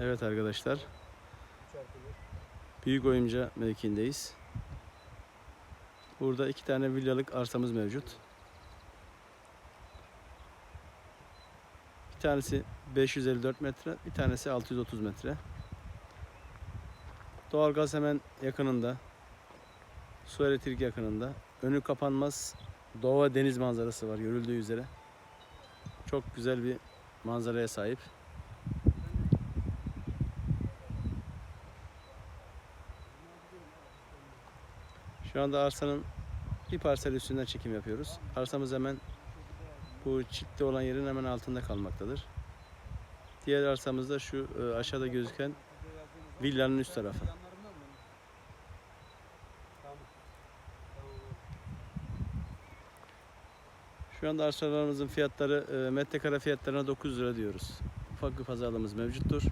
Evet arkadaşlar. Büyük oyunca mevkiindeyiz. Burada iki tane villalık arsamız mevcut. Bir tanesi 554 metre, bir tanesi 630 metre. Doğalgaz hemen yakınında. Su elektrik yakınında. Önü kapanmaz doğa deniz manzarası var görüldüğü üzere. Çok güzel bir manzaraya sahip. Şu anda arsanın bir parsel üstünden çekim yapıyoruz. Arsamız hemen bu çiftli olan yerin hemen altında kalmaktadır. Diğer arsamız da şu e, aşağıda gözüken villanın üst tarafı. Şu anda arsalarımızın fiyatları e, metrekare fiyatlarına 9 lira diyoruz. Ufak bir pazarlığımız mevcuttur.